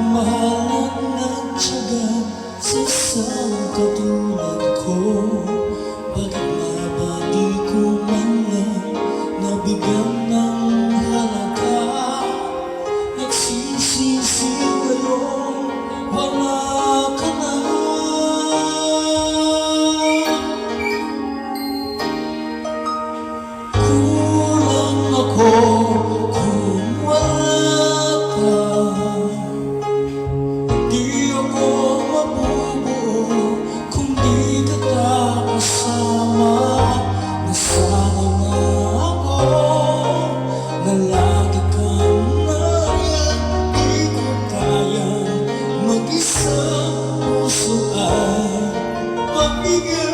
Mahal at nagtsaga sa isang katulad ko Bakit nga ba di ko man lang nabigyan ng halaga Nagsisisi ngayon, wala Miguel.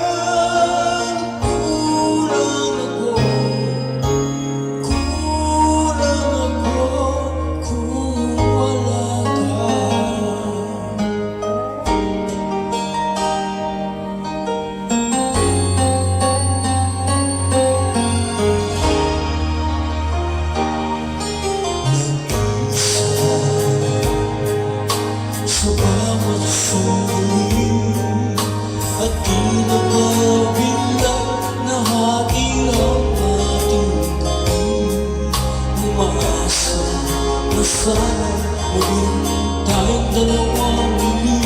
Muling tayong dalawa muli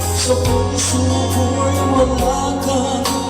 Sa puso ko'y wala ka na.